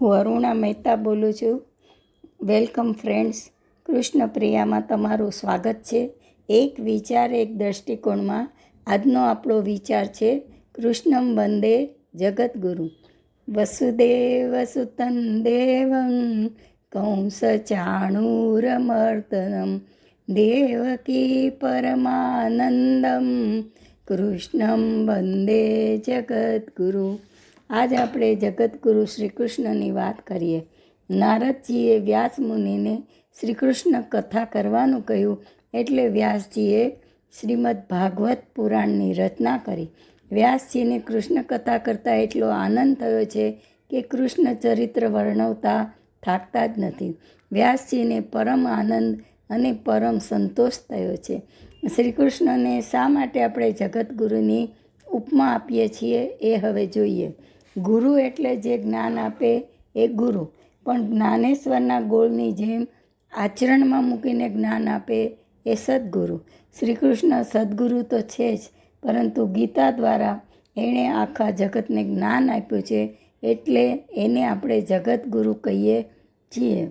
હું અરુણા મહેતા બોલું છું. વેલકમ ફ્રેન્ડ્સ કૃષ્ણ પ્રિયામાં તમારું સ્વાગત છે. એક વિચાર એક દૃષ્ટિકોણમાં આજનો આપણો વિચાર છે, કૃષ્ણમ વંદે જગદગુરુ. વસુદેવ સુતન દેવં કંસ ચાણૂરમર્દનમ દેવકી પરમાનંદમ, કૃષ્ણમ વંદે જગદગુરુ. આજ આપણે જગતગુરુ શ્રી કૃષ્ણની વાત કરીએ. નારદજીએ વ્યાસ મુનિને શ્રી કૃષ્ણ કથા કરવાનું કહ્યું એટલે વ્યાસજીએ શ્રીમદ ભાગવત પુરાણની રચના કરી. વ્યાસજીને કૃષ્ણ કથા કરતાં એટલો આનંદ થયો છે કે કૃષ્ણ ચરિત્ર વર્ણવતા થાકતા જ નથી. વ્યાસજીને પરમ આનંદ અને પરમ સંતોષ થયો છે. શ્રી કૃષ્ણને શા માટે આપણે જગતગુરુની ઉપમા આપીએ છીએ એ હવે જોઈએ. ગુરુ એટલે જે જ્ઞાન આપે એ ગુરુ. પણ જ્ઞાનેશ્વરના ગોળની જેમ આચરણમાં મૂકીને જ્ઞાન આપે એ સદગુરુ. શ્રી કૃષ્ણ સદગુરુ તો છે જ, પરંતુ ગીતા દ્વારા એણે આખા જગતને જ્ઞાન આપ્યું છે એટલે એને આપણે જગતગુરુ કહીએ છીએ.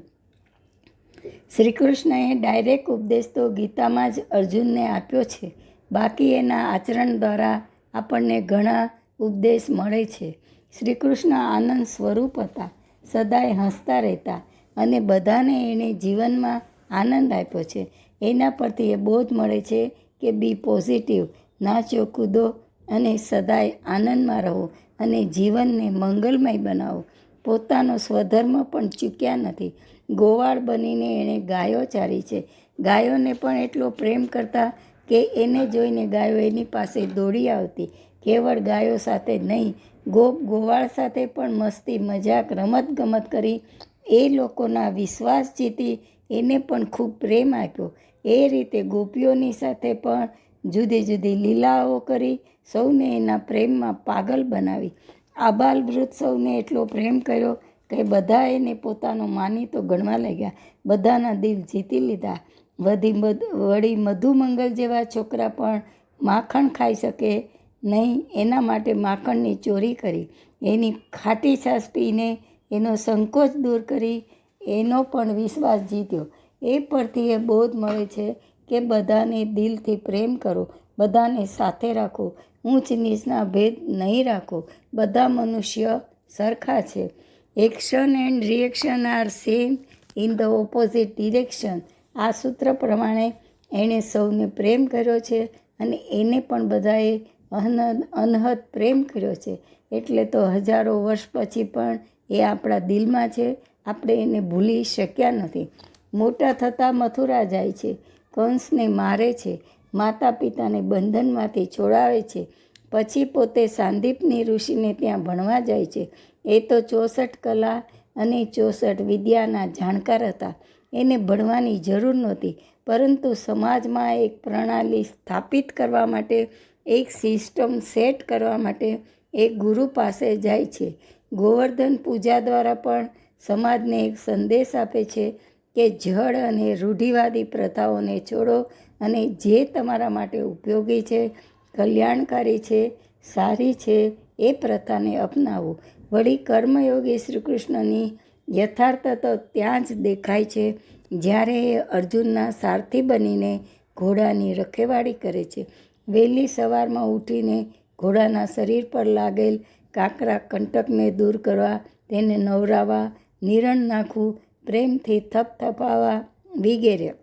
શ્રી કૃષ્ણએ ડાયરેક્ટ ઉપદેશ તો ગીતામાં જ અર્જુનને આપ્યો છે. બાકી એના આચરણ દ્વારા આપણને ઘણા ઉપદેશ મળે છે. શ્રી કૃષ્ણ આનંદ સ્વરૂપ હતા. સદાય હસતા રહેતા અને બધાને એણે જીવનમાં આનંદ આપ્યો છે. એના પરથી એ બોધ મળે છે કે બી પોઝિટિવ નાચો, કૂદો અને સદાય આનંદમાં રહો અને જીવનને મંગલમય બનાવો. પોતાનો સ્વધર્મ પણ ચૂક્યા નથી. ગોવાળ બનીને એણે ગાયો ચારી છે. ગાયોને પણ એટલો પ્રેમ કરતા કે એને જોઈને ગાયો એની પાસે દોડી આવતી. કેવળ ગાયો સાથે નહીં ગોપ ગોવાળ સાથે પણ મસ્તી, મજાક, રમત ગમત કરી એ લોકોના વિશ્વાસ જીતી એને પણ ખૂબ પ્રેમ આપ્યો. એ રીતે ગોપીઓની સાથે પણ જુદી જુદી લીલાઓ કરી સૌને એના પ્રેમમાં પાગલ બનાવી. આબાલ વૃદ્ધ સૌને એટલો પ્રેમ કર્યો કે બધા એને પોતાનો માની તો ગણવા લાગ્યા. બધાના દિલ જીતી લીધા. વધી વળી મધુમંગલ જેવા છોકરા પણ માખણ ખાઈ શકે નહીં, એના માટે માખણની ચોરી કરી. એની ખાટી છાશ પીને એનો સંકોચ દૂર કરી એનો પણ વિશ્વાસ જીત્યો. એ પરથી એ બોધ મળે છે કે બધાને દિલથી પ્રેમ કરો, બધાને સાથે રાખો. ઊંચ નીચના ભેદ નહીં રાખો. બધા મનુષ્ય સરખા છે. Action and reaction are same in the opposite direction. આ સૂત્ર પ્રમાણે એણે સૌને પ્રેમ કર્યો છે અને એને પણ બધાએ અનહદ અનહદ પ્રેમ કર્યો છે. એટલે તો હજારો વર્ષ પછી પણ એ આપણા દિલમાં છે. આપણે એને ભૂલી શક્યા નથી. મોટા થતાં મથુરા જાય છે. કંસને મારે છે. માતા પિતાને બંધનમાંથી છોડાવે છે. પછી પોતે સાંદીપની ઋષિને ત્યાં ભણવા જાય છે. એ તો ચોસઠ કલા અને ચોસઠ વિદ્યાના જાણકાર હતા. એને ભણવાની જરૂર નહોતી. પરંતુ સમાજમાં એક પ્રણાલી સ્થાપિત કરવા માટે એક સિસ્ટમ સેટ કરવા માટે એક ગુરુ પાસે જાય છે. ગોવર્ધન પૂજા દ્વારા પણ સમાજને એક સંદેશ આપે છે કે જળ અને રૂઢિવાદી પ્રથાઓને છોડો અને જે તમારા માટે ઉપયોગી છે, કલ્યાણકારી છે, સારી છે, એ પ્રથાને અપનાવો. વળી કર્મયોગી શ્રી કૃષ્ણની યથાર્થ તો ત્યાં જ દેખાય છે, જ્યારે એ અર્જુનના સારથી બનીને ઘોડાની રખેવાળી કરે છે. વહેલી સવારમાં ઉઠીને ઘોડાના શરીર પર લાગેલ કાંકરા કંટકને દૂર કરવા, તેને નવરાવા, નિરણ નાખવું, પ્રેમથી થપથપાવા વગેરે.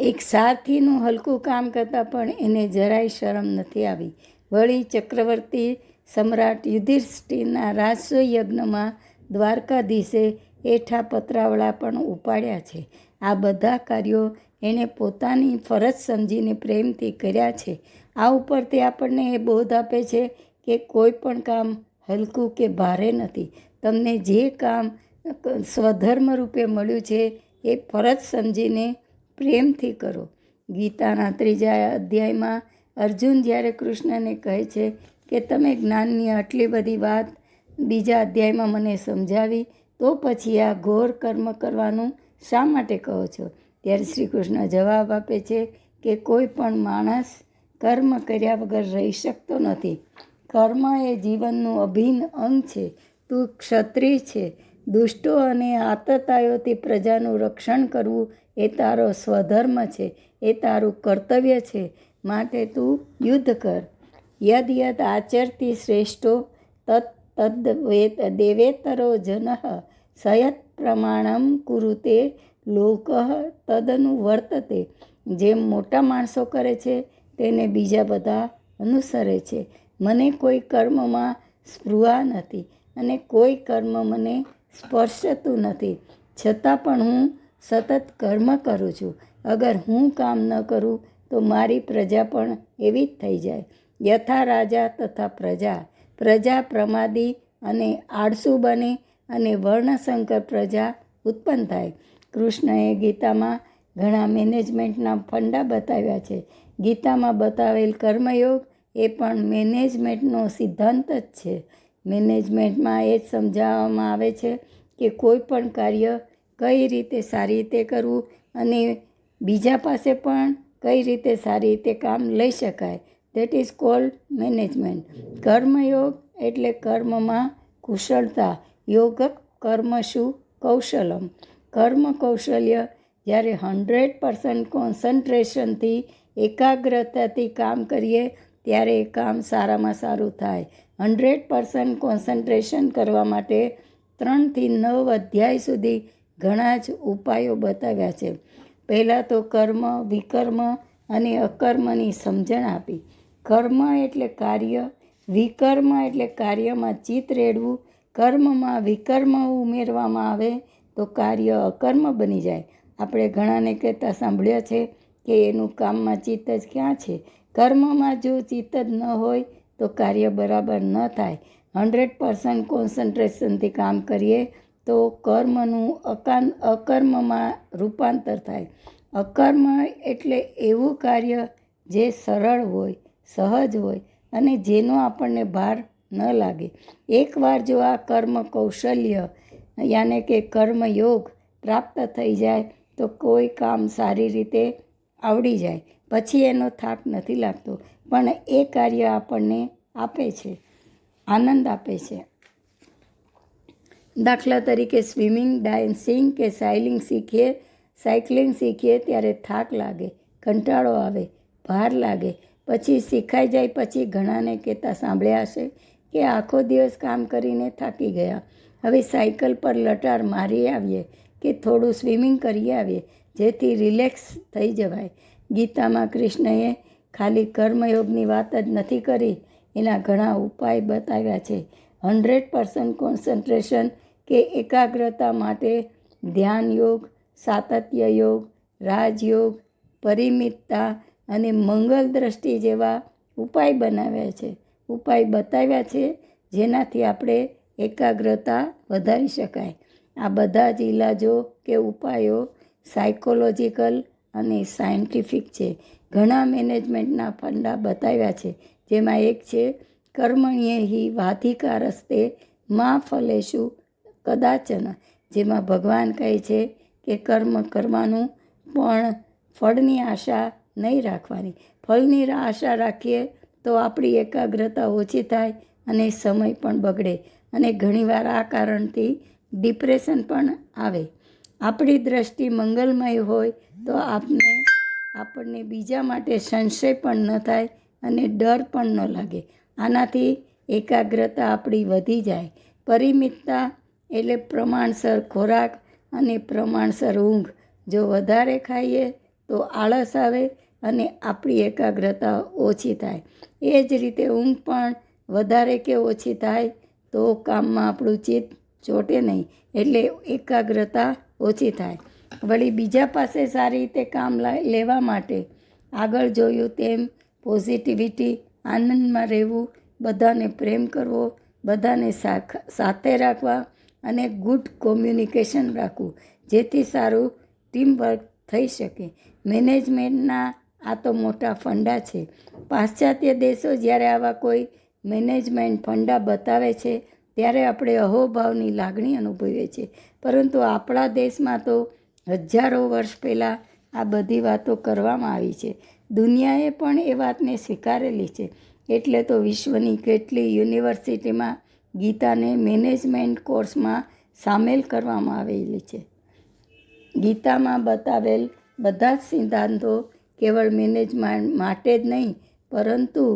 એક સારથીનું હલકું કામ કરતાં પણ એને જરાય શરમ નથી આવી. વળી ચક્રવર્તી સમ્રાટ યુધિષ્ઠિરના યજ્ઞમાં દ્વારકાધીશે એઠા પતરાવળા પણ ઉપાડ્યા છે. આ બધા કાર્યો એણે પોતાની ફરજ સમજીને પ્રેમથી કર્યા છે. આ ઉપરથી આપણને એ બોધ આપે છે કે કોઈ પણ કામ હલકું કે ભારે નથી. તમને જે કામ સ્વધર્મ રૂપે મળ્યું છે એ ફરજ સમજીને પ્રેમથી કરો. ગીતાના ત્રીજા અધ્યાયમાં અર્જુન જ્યારે કૃષ્ણને કહે છે કે તમે જ્ઞાનની આટલી બધી વાત બીજા અધ્યાયમાં મને સમજાવી, તો પછી આ ઘોર કર્મ કરવાનું શા માટે કહો છો? ત્યારે શ્રી કૃષ્ણ જવાબ આપે છે કે કોઈ પણ માણસ કર્મ કર્યા વગર રહી શકતો નથી. કર્મ એ જીવનનું અભિન્ન અંગ છે. તું ક્ષત્રિય છે. દુષ્ટો અને આતતાયોથી પ્રજાનું રક્ષણ કરવું એ તારો સ્વધર્મ છે. એ તારું કર્તવ્ય છે. માટે તું યુદ્ધ કર. યદ યદ આચરતી શ્રેષ્ઠો તત્ વેત દેવેતરો જન સયત પ્રમાણમ કુરુતે લોક તદનુ વર્તતે. જેમ મોટા માણસો કરે છે, તેને બીજા બધા અનુસરે છે. મને કોઈ કર્મમાં સ્પૃહા નથી અને કોઈ કર્મ મને સ્પર્શતું નથી. છતાં પણ હું સતત કર્મ કરું છું. અગર હું કામ ન કરું, તો મારી પ્રજા પણ એવી જ થઈ જાય. યથા રાજા તથા પ્રજા. પ્રજા પ્રમાદી અને આળસુ બને અને વર્ણશંકર પ્રજા ઉત્પન્ન થાય. કૃષ્ણએ ગીતામાં ઘણા મેનેજમેન્ટના ફંડા બતાવ્યા છે. ગીતામાં બતાવેલ કર્મયોગ એ પણ મેનેજમેન્ટનો સિદ્ધાંત જ છે. મેનેજમેન્ટમાં એ જ સમજાવવામાં આવે છે કે કોઈ પણ કાર્ય કઈ રીતે સારી રીતે કરવું અને બીજા પાસે પણ કઈ રીતે સારી રીતે કામ લઈ શકાય. દેટ ઇઝ કોલ્ડ મેનેજમેન્ટ કર્મયોગ એટલે કર્મમાં કુશળતા. યોગ કર્મશુ કૌશલમ. કર્મ કૌશલ્ય જ્યારે હંડ્રેડ પર્સન્ટ કોન્સન્ટ્રેશનથી એકાગ્રતાથી કામ કરીએ ત્યારે એ કામ સારામાં સારું થાય. હંડ્રેડ પર્સન્ટ કોન્સન્ટ્રેશન કરવા માટે ત્રણથી નવ અધ્યાય સુધી ઘણા જ ઉપાયો બતાવ્યા છે. પહેલાં તો કર્મ, વિકર્મ અને અકર્મની સમજણ આપી. કર્મ એટલે કાર્ય, વિકર્મ એટલે કાર્યમાં ચિત્ત રેડવું. કર્મમાં વિકર્મ ઉમેરવામાં આવે તો કાર્ય અકર્મ બની જાય. આપણે ઘણાને કહેતા સાંભળ્યા છે કે એનું કામમાં ચિત્ત જ ક્યાં છે? કર્મમાં જો ચિત્ત જ ન હોય તો કાર્ય બરાબર ન થાય. હંડ્રેડ પર્સન્ટ કોન્સન્ટ્રેશનથી કામ કરીએ તો કર્મનું અકાન અકર્મમાં રૂપાંતર થાય. અકર્મ એટલે એવું કાર્ય જે સરળ હોય, સહજ હોય અને જેનો આપણને ભાર ન લાગે. એકવાર જો આ કર્મ કૌશલ્ય યાને કે કર્મયોગ પ્રાપ્ત થઈ જાય તો કોઈ કામ સારી રીતે આવડી જાય. પછી એનો થાક નથી લાગતો. પણ એ કાર્ય આપણને આપે છે. આનંદ આપે છે. દાખલા તરીકે સ્વિમિંગ, ડાન્સિંગ કે સાયલિંગ શીખીએ, સાયકલિંગ શીખીએ ત્યારે થાક લાગે, કંટાળો આવે, ભાર લાગે. પછી શીખાઈ જાય, પછી ઘણાને કહેતા સાંભળ્યા હશે કે આખો દિવસ કામ કરીને થાકી ગયા. હવે સાયકલ પર લટાર મારી આવીએ કે થોડું સ્વિમિંગ કરી આવીએ, જેથી રિલેક્સ થઈ જવાય. ગીતામાં કૃષ્ણએ ખાલી કર્મયોગની વાત જ નથી કરી, એના ઘણા ઉપાય બતાવ્યા છે. હંડ્રેડ પર્સન્ટ કોન્સન્ટ્રેશન કે એકાગ્રતા માટે ધ્યાન યોગ, સાતત્ય યોગ રાજયોગ પરિમિતતા અને મંગલ દ્રષ્ટિ જેવા ઉપાય બનાવ્યા છે. ઉપાય બતાવ્યા છે જેનાથી આપણે એકાગ્રતા વધારી શકાય. આ બધા જ ઇલાજો કે ઉપાયો સાયકોલોજીકલ અને સાયન્ટિફિક છે. ઘણા મેનેજમેન્ટના ફંડા બતાવ્યા છે. જેમાં એક છે, કર્મણ્ય હિ વાધિકા રસ્તે મા ફલેશુ કદાચન જેમાં ભગવાન કહે છે કે કર્મ કરવાનું પણ ફળની આશા નહીં રાખવાની. ફળની આશા રાખીએ તો આપણી એકાગ્રતા ઓછી થાય અને સમય પણ બગડે. અને ઘણીવાર આ કારણથી ડિપ્રેશન પણ આવે. આપણી દ્રષ્ટિ મંગલમય હોય તો આપને, આપણને બીજા માટે સંશય પણ ન થાય અને ડર પણ ન લાગે. આનાથી એકાગ્રતા આપણી વધી જાય. પરિમિતતા એટલે પ્રમાણસર ખોરાક અને પ્રમાણસર ઊંઘ. જો વધારે ખાઈએ તો આળસ આવે અને આપણી એકાગ્રતા ઓછી થાય. એ જ રીતે ઊંઘ પણ વધારે કે ઓછી થાય તો કામમાં આપણું ચિત્ત ચોટે નહીં, એટલે એકાગ્રતા ઓછી થાય. વળી બીજા પાસે સારી રીતે કામ લેવા માટે આગળ જોયું તેમ પોઝિટિવિટી, આનંદમાં રહેવું, બધાને પ્રેમ કરવો, બધાને સાથે રાખવા અને ગુડ કોમ્યુનિકેશન રાખવું, જેથી સારું ટીમવર્ક થઈ શકે. મેનેજમેન્ટના આ તો મોટા ફંડા છે. પાશ્ચાત્ય દેશો જ્યારે આવા કોઈ મેનેજમેન્ટ ફંડા બતાવે છે, ત્યારે આપણે અહોભાવની લાગણી અનુભવીએ છીએ. પરંતુ આપણા દેશમાં તો હજારો વર્ષ પહેલાં આ બધી વાતો કરવામાં આવી છે. દુનિયાએ પણ એ વાતને સ્વીકારેલી છે. એટલે તો વિશ્વની કેટલી યુનિવર્સિટીમાં ગીતાને મેનેજમેન્ટ કોર્સમાં સામેલ કરવામાં આવેલી છે. ગીતામાં બતાવેલ બધા જ સિદ્ધાંતો કેવળ મેનેજમેન્ટ માટે જ નહીં, પરંતુ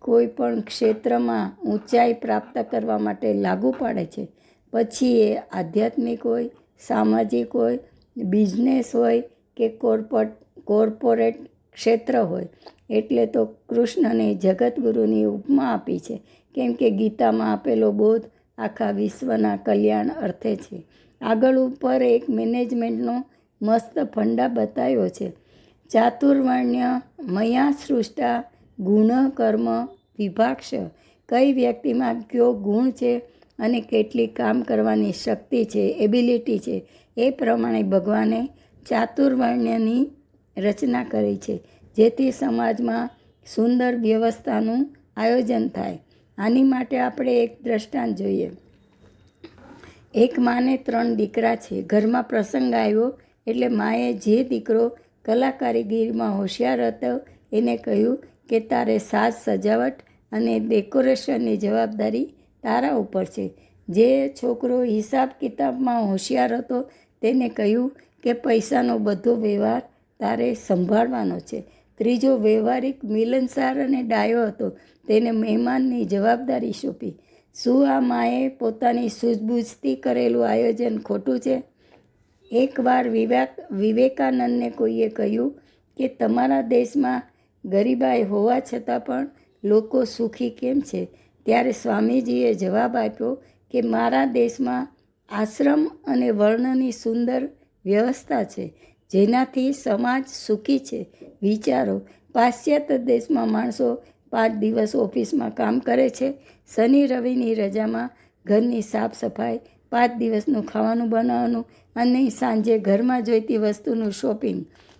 કોઈ પણ ક્ષેત્રમાં ઊંચાઈ પ્રાપ્ત કરવા માટે લાગુ પાડે છે. પછી એ આધ્યાત્મિક હોય, સામાજિક હોય, બિઝનેસ હોય કે કોર્પોરેટ કોર્પોરેટ ક્ષેત્ર હોય. એટલે તો કૃષ્ણને જગતગુરુની ઉપમા આપી છે. કેમ કે ગીતામાં આપેલો બોધ આખા વિશ્વના કલ્યાણ અર્થે છે. આગળ ઉપર એક મેનેજમેન્ટનો મસ્ત ફંડા બતાવ્યો છે. ચાતુર્વર્ણ્ય, મયા સૃષ્ટા ગુણ, કર્મ, વિભાક્ષ, કઈ વ્યક્તિમાં કયો ગુણ છે અને કેટલી કામ કરવાની શક્તિ છે એબિલિટી છે, એ પ્રમાણે ભગવાને ચાતુર્વર્ણ્યની રચના કરી છે, જેથી સમાજમાં સુંદર વ્યવસ્થાનું આયોજન થાય. આની માટે આપણે એક દ્રષ્ટાંત જોઈએ. એક માને ત્રણ દીકરા છે. ઘરમાં પ્રસંગ આવ્યો એટલે માએ જે દીકરો કલાકારીગીરીમાં હોશિયાર હતો એને કહ્યું કે તારે સાજ સજાવટ અને ડેકોરેશનની જવાબદારી તારા ઉપર છે. જે છોકરો હિસાબ કિતાબમાં હોશિયાર હતો તેને કહ્યું કે પૈસાનો બધો વ્યવહાર તારે સંભાળવાનો છે. ત્રીજો વ્યવહારિક મિલનસાર અને ડાયો હતો. તેને મહેમાનની જવાબદારી સોંપી. શું આ માએ પોતાની સૂઝબૂઝથી કરેલું આયોજન ખોટું છે? એકવાર વિવેક, વિવેકાનંદને કોઈએ કહ્યું કે તમારા દેશમાં ગરીબાઈ હોવા છતાં પણ લોકો સુખી કેમ છે? ત્યારે સ્વામીજીએ જવાબ આપ્યો કે મારા દેશમાં આશ્રમ અને વર્ણની સુંદર વ્યવસ્થા છે, જેનાથી સમાજ સુખી છે. વિચારો, પાશ્ચાત્ય દેશમાં માણસો પાંચ દિવસ ઓફિસમાં કામ કરે છે. શનિ રવિની રજામાં ઘરની સાફ સફાઈ, પાંચ દિવસનું ખાવાનું બનાવવાનું અને સાંજે ઘરમાં જોઈતી વસ્તુનું શોપિંગ,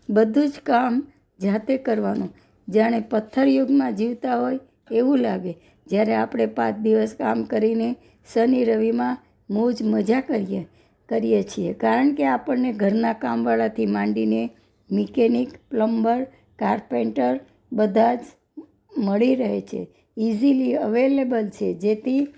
બધું જ કામ જાતે કરવાનું. જાણે પથ્થર યુગમાં જીવતા હોય એવું લાગે. જ્યારે આપણે પાંચ દિવસ કામ કરીને શનિ રવિમાં મોજ મજા કરીએ કરીએ છીએ. કારણ કે આપણને ઘરના કામવાળાથી માંડીને મિકેનિક, પ્લમ્બર, કાર્પેન્ટર બધા જ મળી રહે છે. ઇઝીલી અવેલેબલ છે. જેથી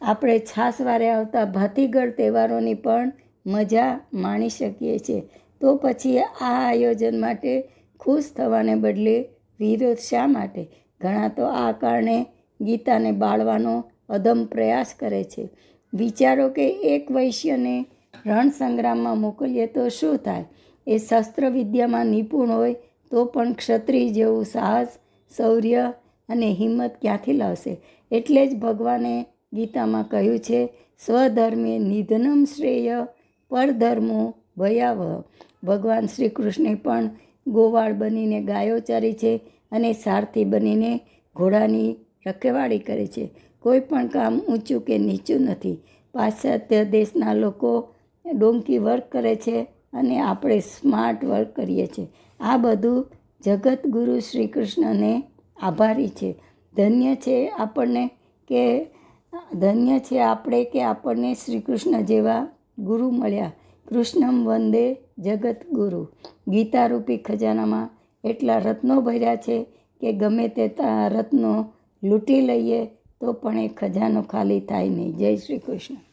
આપણે છાસવારે આવતા ભાતીગળ તહેવારોની પણ મજા માણી શકીએ છીએ. તો પછી આ આયોજન માટે ખુશ થવાને બદલે વિરોધ શા માટે? ઘણા તો આ કારણે ગીતાને બાળવાનો અદમ પ્રયાસ કરે છે. વિચારો કે એક વૈશ્યને રણ સંગ્રામમાં મોકલીએ તો શું થાય? એ શસ્ત્ર વિદ્યામાં નિપુણ હોય તો પણ ક્ષત્રિય જેવું સાહસ, શૌર્ય અને હિંમત ક્યાંથી લાવશે? એટલે જ ભગવાને ગીતામાં કહ્યું છે, સ્વધર્મે નિધનમ શ્રેય પરધર્મો ભયાવહ. ભગવાન શ્રી કૃષ્ણે પણ ગોવાળ બનીને ગાયો ચરે છે અને સારથી બનીને ઘોડાની રખેવાળી કરે છે. કોઈ પણ કામ ઊંચું કે નીચું નથી. પાશ્ચાત્ય દેશના લોકો ડોંકી વર્ક કરે છે અને આપણે સ્માર્ટ વર્ક કરીએ છીએ. આ બધું જગતગુરુ શ્રી કૃષ્ણને આભારી છે. ધન્ય છે આપણને કે ધન્ય છે આપણે કે આપણને શ્રી કૃષ્ણ જેવા ગુરુ મળ્યા. કૃષ્ણમ વંદે જગતગુરુ ગીતારૂપી ખજાનામાં એટલા રત્નો ભર્યા છે કે ગમે તા રત્નો લૂંટી લઈએ તો પણ એ ખજાનો ખાલી થાય નહીં. જય શ્રી કૃષ્ણ.